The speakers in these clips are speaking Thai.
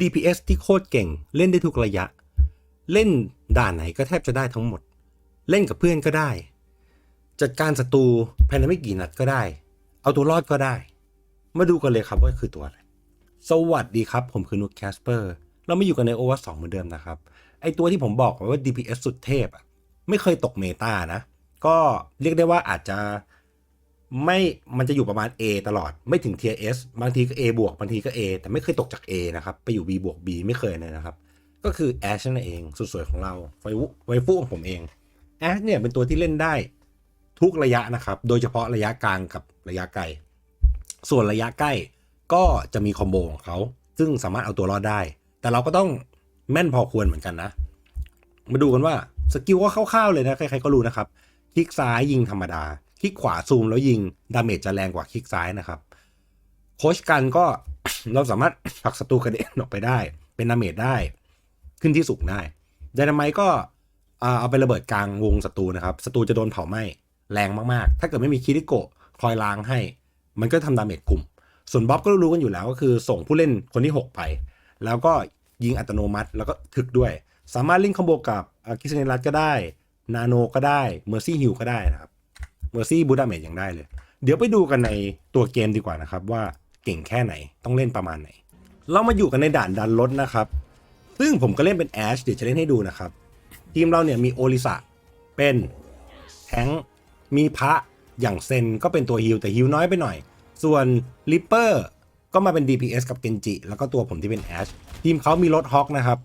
DPS ที่โคตรเก่ง เล่นได้ทุกระยะ เล่นด่านไหนก็แทบจะได้ทั้งหมด เล่นกับเพื่อนก็ได้ จัดการศัตรูภายในไม่กี่นัดก็ได้ เอาตัวรอดก็ได้ มาดูกันเลยครับว่าคือตัวอะไร สวัสดีครับ ผมคือนุกแคสเปอร์เราไม่อยู่กันในโอวัสองเหมือนเดิมนะครับ ไอตัวที่ผมบอกว้ว่า DPS สุดเทพอะไม่เคยตกเมตานะ ก็เรียกได้ว่าอาจจะ ไม่มันจะอยู่ประมาณ A ตลอดไม่ถึง Tier S บางทีก็ A บวกบางทีก็ A แต่ไม่เคยตกจาก A นะครับไปอยู่ B บวก B ไม่เคยเลยนะครับ ก็คือ Ash นั่นเองสุดสวยของเราไวฟุไวฟุของผมเอง Ash เนี่ยเป็นตัวที่เล่นได้ทุกระยะนะครับ โดยเฉพาะระยะกลางกับระยะไกล ส่วนระยะใกล้ก็จะมีคอมโบของเขา ซึ่งสามารถเอาตัวรอดได้ แต่เราก็ต้องแม่นพอควรเหมือนกันนะ มาดูกันว่าสกิลก็คร่าวๆเลยนะ ใครๆก็รู้นะครับ คลิกซ้ายยิงธรรมดา คลิกขวาซูมแล้วยิงดาเมจจะแรงกว่าคลิกซ้ายนะครับโคชกันก็เราสามารถผลักศัตรูกระเด็นออกไปได้ เป็นดาเมจได้ขึ้นที่สูงได้ไดนาไมต์ก็เอาไประเบิดกลางวงศัตรูนะครับศัตรูจะโดนเผาไหม้แรงมากๆ ถ้าเกิดไม่มีคิริโกะคอยล้างให้ มันก็ทำดาเมจกลุ่ม ส่วนบ๊อบก็รู้กันอยู่แล้วก็คือส่งผู้เล่นคนที่ 6 ไป แล้วก็ยิงอัตโนมัติแล้วก็ถึกด้วย สามารถลิงก์คอมโบกับคิสเนรัตก็ได้ นาโนก็ได้เมอร์ซี่ฮิลก็ได้นะครับ เมอร์ซี่บูดาเมจยังได้เลย เดี๋ยวไปดูกันในตัวเกมดีกว่านะครับ ว่าเก่งแค่ไหนต้องเล่นประมาณไหน เรามาอยู่กันในด่านดันรถนะครับ ซึ่งผมก็เล่นเป็นแอชเดี๋ยวจะเล่นให้ดูนะครับ ทีมเราเนี่ยมีโอลิสะเป็นแทงค์มีพระอย่างเซนก็เป็นตัวฮิลแต่ฮิลน้อยไปหน่อย ส่วนลิปเปอร์ก็มาเป็น DPS กับเกนจิแล้วก็ตัวผมที่เป็นแอชทีมเขามีรถฮอกนะครับ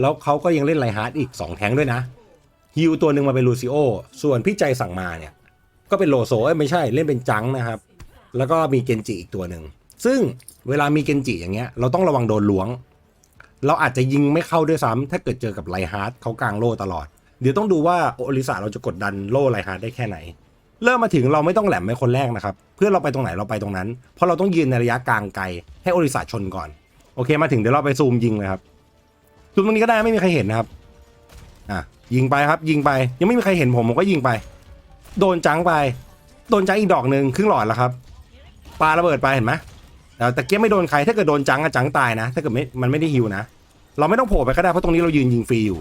แล้วเขาก็ยังเล่นไลฮาร์ดอีก 2 แทงค์ด้วยนะฮิลตัวหนึ่งมาเป็นลูซิโอส่วนพี่ใจสั่งมาเนี่ย ก็เป็นโลโซเอ้ยไม่ใช่เล่นเป็นจังนะครับ แล้วก็มีเกนจิอีกตัวหนึ่ง ซึ่งเวลามีเกนจิอย่างเงี้ย เราต้องระวังโดนล้วง เราอาจจะยิงไม่เข้าด้วยซ้ำถ้าเกิดเจอกับไลฮาร์ดเขากลางโล่ตลอด เดี๋ยวต้องดูว่าโอลิสาเราจะกดดันโล่ไลฮาร์ดได้แค่ไหน เริ่มมาถึงเราไม่ต้องแหลมไปคนแรกนะครับ เพื่อเราไปตรงไหนเราไปตรงนั้น เพราะเราต้องยืนในระยะกลางไกลให้โอลิสาชนก่อน โอเคมาถึงเดี๋ยวเราไปซูมยิงเลยครับ ซูมตรงนี้ก็ได้ไม่มีใครเห็นนะครับ อะยิงไปครับยิงไป ยังไม่มีใครเห็นผมผมก็ยิงไป โดนจังไป โดนจังอีกดอกหนึ่งครึ่งหลอดแล้วครับปาระเบิดไปเห็นไหมแต่ตะเกียบไม่โดนใครถ้าเกิดโดนจังอะจังตายนะ ถ้าเกิดไม่มันไม่ได้ฮิวนะ เราไม่ต้องโผล่ไปก็ได้เพราะตรงนี้เรายืนยิงฟรีอยู่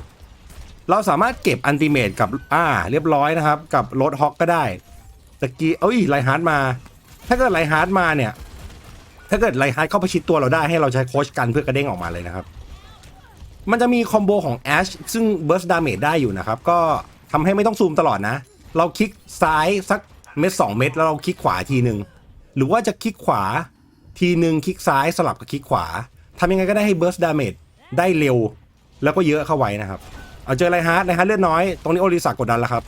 เราสามารถเก็บอันติเมตกับอ่าเรียบร้อยนะครับ กับรถฮอกก็ได้ตะกี้เอ้ยไลฮาร์ดมา ถ้าเกิดไลฮาร์ดมาเนี่ย ถ้าเกิดไลฮาร์ดเข้าประชิดตัวเราได้ให้เราใช้โคชกันเพื่อกระเด้งออกมาเลยนะครับ มันจะมีคอมโบของแอชซึ่งเบิร์สดาเมจได้อยู่นะครับ ก็ทำให้ไม่ต้องซูมตลอดนะ เราคลิกซ้ายสักเม็ดสองเม็ดแล้วเราคลิกขวาทีหนึ่งหรือว่าจะคลิกขวาทีหนึ่งคลิกซ้ายสลับกับคลิกขวาทำยังไงก็ได้ให้เบิร์สดาเมจได้เร็ว แล้วก็เยอะเข้าไว้นะครับ เอาเจอไรฮาร์ดไรฮาร์ดเลือดน้อย ตรงนี้โอริสากดดันแล้วครับ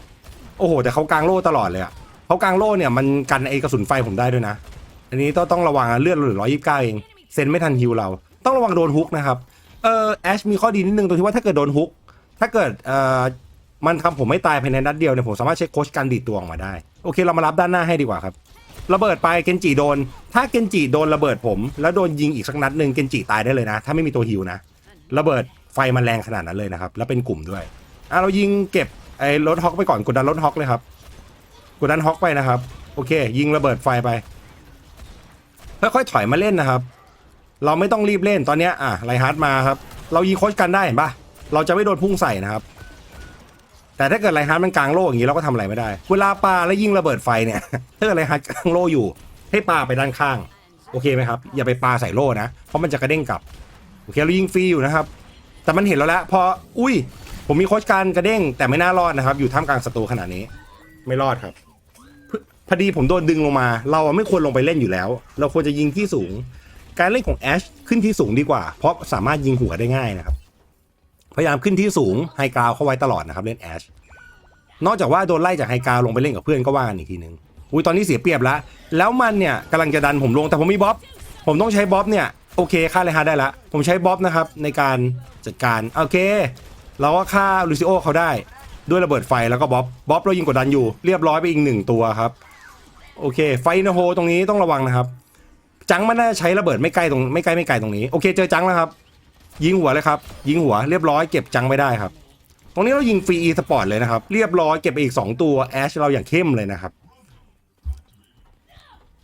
โอ้โห แต่เขากลางโล่ตลอดเลยอะเขากลางโล่เนี่ยมันกันไอกระสุนไฟผมได้ด้วยนะ อันนี้ต้องต้องระวังเลือดเราเหลือร้อยยี่สิบเก้าเอง เซนไม่ทันฮิวเรา ต้องระวังโดนฮุกนะครับ เออแอชมีข้อดีนิดนึงตรงที่ว่าถ้าเกิดโดนฮุก ถ้าเกิดเอ่อ มันทำผมไม่ตายภายในนัดเดียวเนี่ยผมสามารถเช็คโคชกันดีดตัวออกมาได้ โอเคเรามารับด้านหน้าให้ดีกว่าครับระเบิดไปเกนจิโดน ถ้าเกนจิโดนระเบิดผม แล้วโดนยิงอีกสักนัดหนึ่งเกนจิตายได้เลยนะ ถ้าไม่มีตัวฮิวนะ ระเบิดไฟมันแรงขนาดนั้นเลยนะครับ แล้วเป็นกลุ่มด้วยอะเรายิงเก็บไอ้รถฮอกไปก่อนกดดันรถฮอกเลยครับกดดันฮอกไปนะครับ โอเค ยิงระเบิดไฟไปค่อยๆถอยมาเล่นนะครับ เราไม่ต้องรีบเล่นตอนเนี้ยอะไลฮาร์ดมาครับ เรายิงโคชกันได้เห็นปะเราจะไม่โดนพุ่งใส่นะครับ แต่ถ้าเกิดไลฮาร์ดมันกลางโล่อย่างนี้เราก็ทำอะไรไม่ได้ เวลาปาแล้วยิงระเบิดไฟเนี่ยถ้าเกิดไลฮาร์ดกลางโล่อยู่ ให้ปาไปด้านข้าง โอเคไหมครับ อย่าไปปาใส่โล่นะ เพราะมันจะกระเด้งกลับ โอเคเรายิงฟรีอยู่นะครับ แต่มันเห็นแล้วแล้วพออุ้ย ผมมีโคชการกระเด้งแต่ไม่น่ารอดนะครับ อยู่ท่ามกลางศัตรูขนาดนี้ ไม่รอดครับพพอดีผมโดนดึงลงมา เราไม่ควรลงไปเล่นอยู่แล้ว เราควรจะยิงที่สูง การเล่นของแอชขึ้นที่สูงดีกว่า เพราะสามารถยิงหัวได้ง่ายนะครับ พยายามขึ้นที่สูงไฮกราวเข้าไว้ตลอดนะครับเล่นแอชนอกจากว่าโดนไล่จากไฮกราวลงไปเล่นกับเพื่อนก็ว่ากันอีกทีนึงอุ้ยตอนนี้เสียเปรียบแล้ว แล้วมันเนี่ยกำลังจะดันผมลงแต่ผมมีบ๊อบผมต้องใช้บ๊อบเนี่ยโอเคฆ่าเลยฮะได้ละผมใช้บ๊อบนะครับในการจัดการโอเค เราก็ฆ่าลูซิโอเขาได้ด้วยระเบิดไฟแล้วก็บ๊อบบ๊อบเรายิงกดดันอยู่เรียบร้อยไปอีกหนึ่งตัวครับโอเค ไฟนะโฮตรงนี้ต้องระวังนะครับ จังมันน่าจะใช้ระเบิดไม่ใกล้ตรงไม่ใกล้ไม่ไกลตรงนี้โอเคเจอจังแล้วครับ ยิงหัวเลยครับ ยิงหัวเรียบร้อยเก็บจังไม่ได้ครับ ตรงนี้เรายิงฟรีอีสปอร์ตเลยนะครับ เรียบร้อยเก็บไปอีก 2 ตัวแอชเราอย่างเข้มเลยนะครับ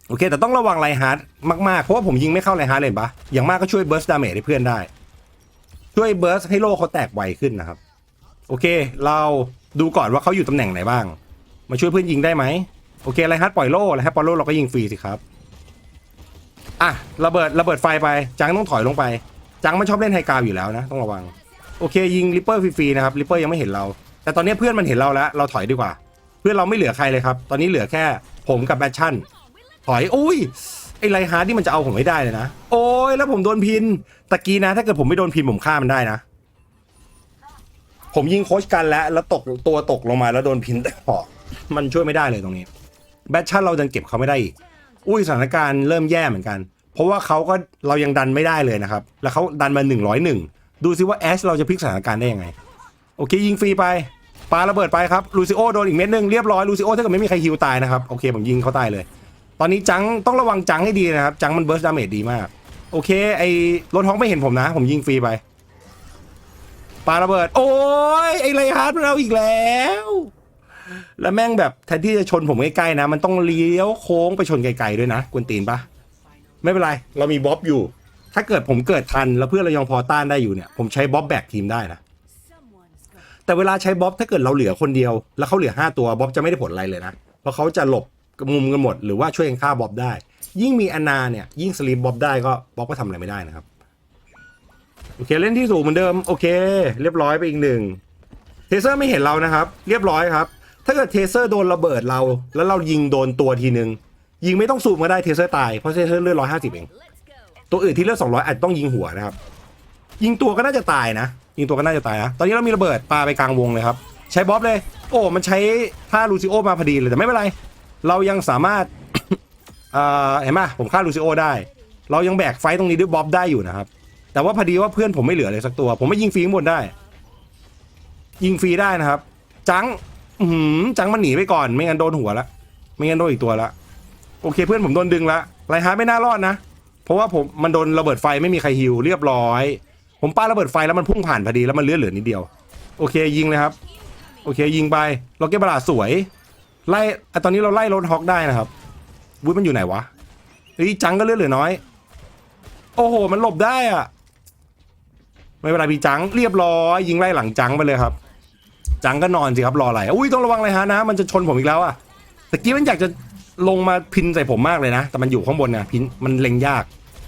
โอเค แต่ต้องระวังไลฮาร์ดมากๆ เพราะว่าผมยิงไม่เข้าไลฮาร์ดเลยปะอย่างมากก็ช่วยเบิร์สดาเมจให้เพื่อนได้ ช่วยเบิร์สให้โลเขาแตกไวขึ้นนะครับ โอเค เราดูก่อนว่าเขาอยู่ตำแหน่งไหนบ้าง มาช่วยเพื่อนยิงได้ไหมโอเคไรฮัทปล่อยโล่ไรฮัทปล่อยโล่เราก็ยิงฟรีสิครับอะระเบิดระเบิดไฟไปจังต้องถอยลงไป จังไมันชอบเล่นไฮกราวอยู่แล้วนะ ต้องระวัง โอเคยิงริปเปอร์ฟรีๆนะครับริปเปอร์ยังไม่เห็นเรา แต่ตอนนี้เพื่อนมันเห็นเราแล้ว เราถอยดีกว่า เพื่อนเราไม่เหลือใครเลยครับ ตอนนี้เหลือแค่ผมกับแบชชั่น ถอยอุ้ยไอไรฮาร์ดที่มันจะเอาผมไม่ได้เลยนะ โอ้ยแล้วผมโดนพินตะกี้นะ ถ้าเกิดผมไม่โดนพินผมฆ่ามันได้นะ ผมยิงโคชกันแล้ว แล้วตกตัวตกลงมาแล้วโดนพินแต่พอมันช่วยไม่ได้เลยตรงนี้ แบทชั่นเรายังเก็บเขาไม่ได้อีกอุ้ยสถานการณ์เริ่มแย่เหมือนกัน ราะว่าเขาก็เรายังดันไม่ได้เลยนะครับ แล้วเขาดันมาหนึ่งร้อยหนึ่งดูซิว่าแอชเราจะพลิกสถานการณ์ได้ยังไง โอเคยิงฟรีไปปาระเบิดไปครับลูซิโอโดนอีกเม็ดหนึ่งเรียบร้อยลูซิโอถ้าเกิดไม่มีใครฮิวตายนะครับโอเคผมยิงเขาตายเลย ตอนนี้จังต้องระวังจังให้ดีนะครับ จังมันเบิร์สดาเมจดีมาก โอเค ไอ้รถท้องไม่เห็นผมนะ ผมยิงฟรีไปปาระเบิด โอ้ยไอ้ไรฮาร์ดมันเอาอีกแล้ว แล้วแม่งแบบแทนที่จะชนผมใกล้ๆนะ มันต้องเลี้ยวโค้งไปชนไกลๆด้วยนะกวนตีนปะ ไม่เป็นไร เรามีบ๊อบอยู่ ถ้าเกิดผมเกิดทันแล้วเพื่อนเรายังพอต้านได้อยู่เนี่ย ผมใช้บ๊อบแบกทีมได้นะ แต่เวลาใช้บ๊อบถ้าเกิดเราเหลือคนเดียว แล้วเขาเหลือ 5 ตัวบ๊อบจะไม่ได้ผลอะไรเลยนะ เพราะเขาจะหลบมุมกันหมด หรือว่าช่วยกันฆ่าบ๊อบได้ ยิ่งมีอนาเนี่ย ยิ่งสลีปบ๊อบได้ก็บ๊อบก็ทำอะไรไม่ได้นะครับ โอเคเล่นที่สูงเหมือนเดิม โอเค เรียบร้อยไปอีกหนึ่งเทเซอร์ไม่เห็นเรานะครับ เรียบร้อยครับ ถ้าเกิดเทเซอร์โดนระเบิดเรา แล้วเรายิงโดนตัวทีนึง ยิงไม่ต้องสูบก็ได้เทเซอร์ตายเพราะเทเซอร์เลือดร้อยห้าสิบเอง ตัวอื่นที่เลือด200อยอาจจะต้องยิงหัวนะครับ ยิงตัวก็น่าจะตายนะ ยิงตัวก็น่าจะตายนะ ตอนนี้เรามีระเบิดปาไปกลางวงเลยครับ ใช้บ๊อบเลย โอ้มันใช้ท่าลูซิโอมาพอดีเลยแต่ไม่เป็นไร เรายังสามารถเอ่อเห็นไหมผมฆ่าลูซิโอได้ เรายังแบกไฟตรงนี้ด้วยบ๊อบได้อยู่นะครับ แต่ว่าพอดีว่าเพื่อนผมไม่เหลือเลยสักตัว ผมไม่ยิงฟรีข้างบนได้ ยิงฟรีได้นะครับ จังหือจังมันหนีไปก่อน ไม่งั้นโดนหัวละไม่งั้นโดนอีกตัวละ โอเคเพื่อนผมโดนดึงละไรฮาร์ดไม่น่ารอดนะ เพราะว่าผมมันโดนระเบิดไฟไม่มีใครฮิวเรียบร้อย ผมป้าระเบิดไฟแล้วมันพุ่งผ่านพอดีแล้วมันเลือดเหลือนิดเดียว โอเคยิงเลยครับ โอเคยิงไปล็อกเก็ตบลาสวย ไล่ตอนนี้เราไล่รถฮอกได้นะครับวุ้ยมันอยู่ไหนวะเฮ้ยจังก็เลือดเหลือน้อย โอ้โห มันหลบได้อะไม่เป็นไรพี่จังเรียบร้อย ยิงไล่หลังจังไปเลยครับ จังก็นอนสิครับรออะไรอุ้ยต้องระวังเลยฮะนะ มันจะชนผมอีกแล้วอะตะกี้มันอยากจะ ลงมาพินใส่ผมมากเลยนะ แต่มันอยู่ข้างบนนะพินมันเล็งยาก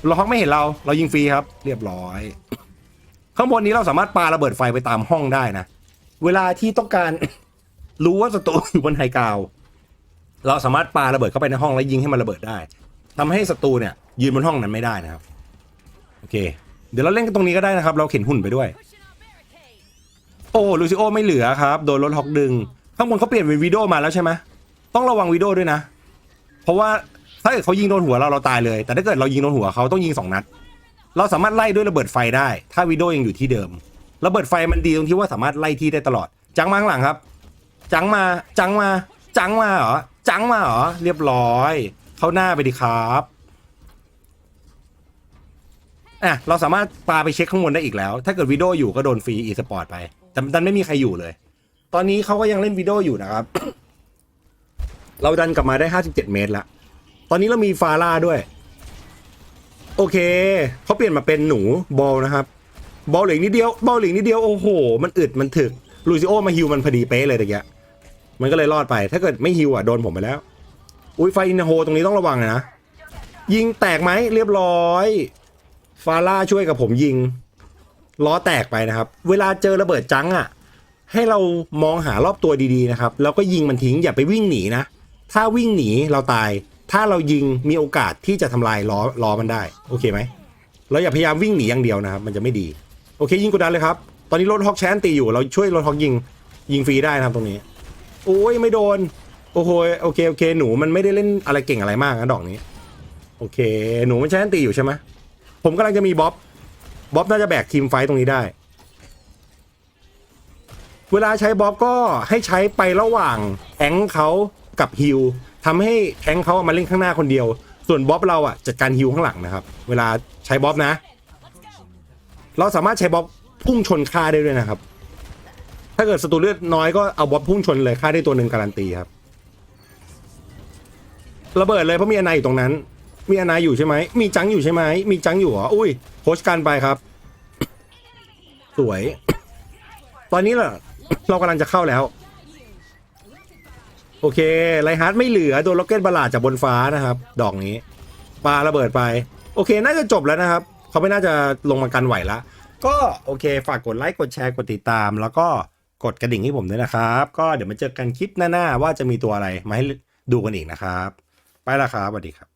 เราฮอกไม่เห็นเราเรายิงฟรีครับ เรียบร้อย ข้างบนนี้เราสามารถปาระเบิดไฟไปตามห้องได้นะ เวลาที่ต้องการรู้ว่าศัตรูอยู่บนไฮกาวเราสามารถปาระเบิดเข้าไปในห้องแล้วยิงให้มันระเบิดได้ทำให้ศัตรูเนี่ยยืนบนห้องนั้นไม่ได้นะครับ โอเค เดี๋ยวเราเล่นกันตรงนี้ก็ได้นะครับ เราเข็นหุ่นไปด้วย โอ้ลูซิโอไม่เหลือครับ โดนรถฮอกดึง ข้างบนเขาเปลี่ยนเป็นวีดีโอมาแล้วใช่ไหมต้องระวังวีดีโอด้วยนะ เพราะว่าถ้าเกิดเขายิงโดนหัวเราเราตายเลย แต่ถ้าเกิดเรายิงโดนหัวเขาต้องยิงสองนัด เราสามารถไล่ด้วยระเบิดไฟได้ ถ้าวีดีโอยังอยู่ที่เดิม ระเบิดไฟมันดีตรงที่ว่าสามารถไล่ที่ได้ตลอด จังมาข้างหลังครับ จังมาจังมา จังมาเหรอจังมาเหรอเรียบร้อย เข้าหน้าไปดีครับอะเราสามารถปาไปเช็คข้างบนได้อีกแล้ว ถ้าเกิดวีดีโออยู่ก็โดนฟรีอีสปอร์ตไป แต่ดันไม่มีใครอยู่เลย ตอนนี้เขาก็ยังเล่นวีดีโออยู่นะครับ เราดันกลับมาได้ 57 เมตรละตอนนี้เรามีฟาร่าด้วย โอเคเขาเปลี่ยนมาเป็นหนูบอลนะครับ บอลเหลือนิดเดียวบอลเหลือนิดเดียวโอ้โห มันอึดมันถึกลูซิโอมาฮิวมันพอดีเป๊ะเลยตะเกียมันก็เลยรอดไป ถ้าเกิดไม่ฮิวอะโดนผมไปแล้ว อุ้ยไฟอินโฮตรงนี้ต้องระวังนะ ยิงแตกไหมเรียบร้อย ฟาร่าช่วยกับผมยิง ล้อแตกไปนะครับ เวลาเจอระเบิดจังอะ ให้เรามองหารอบตัวดีๆนะครับ แล้วก็ยิงมันทิ้งอย่าไปวิ่งหนีนะ ถ้าวิ่งหนีเราตาย ถ้าเรายิงมีโอกาสที่จะทำลายล้อล้อมันได้ โอเคไหมเราอย่าพยายามวิ่งหนีอย่างเดียวนะครับมันจะไม่ดี โอเคยิงกดดันเลยครับ ตอนนี้รถฮอกแชนตีอยู่เราช่วยรถฮอกยิงยิงฟรีได้นะครับตรงนี้ โอ้ยไม่โดน โอ้โหโอเคโอเค หนูมันไม่ได้เล่นอะไรเก่งอะไรมากนะดอกนี้ โอเค หนูมันแชนตีอยู่ใช่ไหมผมกำลังจะมีบ๊อบบ๊อบน่าจะแบกทีมไฟต์ตรงนี้ได้ เวลาใช้บ๊อบก็ให้ใช้ไประหว่างแทงเขา กับฮิลทำให้แทงเขามาเล่นข้างหน้าคนเดียว ส่วนบ๊อบเราอะจัดการฮิลข้างหลังนะครับ เวลาใช้บ๊อบนะ เราสามารถใช้บ๊อบพุ่งชนฆ่าได้ด้วยนะครับ ถ้าเกิดศัตรูเลือดน้อยก็เอาบ๊อบพุ่งชนเลยฆ่าได้ตัวหนึ่งการันตีครับ ระเบิดเลยเพราะมีอนายอยู่ตรงนั้น มีอนายอยู่ใช่ไหม มีจังอยู่ใช่ไหม มีจังอยู่เหรอ อุ้ยโคชกันไปครับ สวย ตอนนี้ล่ะเรากำลังจะเข้าแล้ว โอเคไลฮาร์ดไม่เหลือโดนล็อกเก็ตบาลาดจากบนฟ้านะครับ ดอกนี้ปาระเบิดไป โอเค น่าจะจบแล้วนะครับ เขาไม่น่าจะลงมากันไหวละ ก็โอเค ฝากกดไลค์กดแชร์กดติดตาม แล้วก็กดกระดิ่งให้ผมด้วยนะครับ ก็เดี๋ยวมาเจอกันคลิปหน้าๆว่าจะมีตัวอะไรมาให้ดูกันอีกนะครับ ไปละครับสวัสดีครับ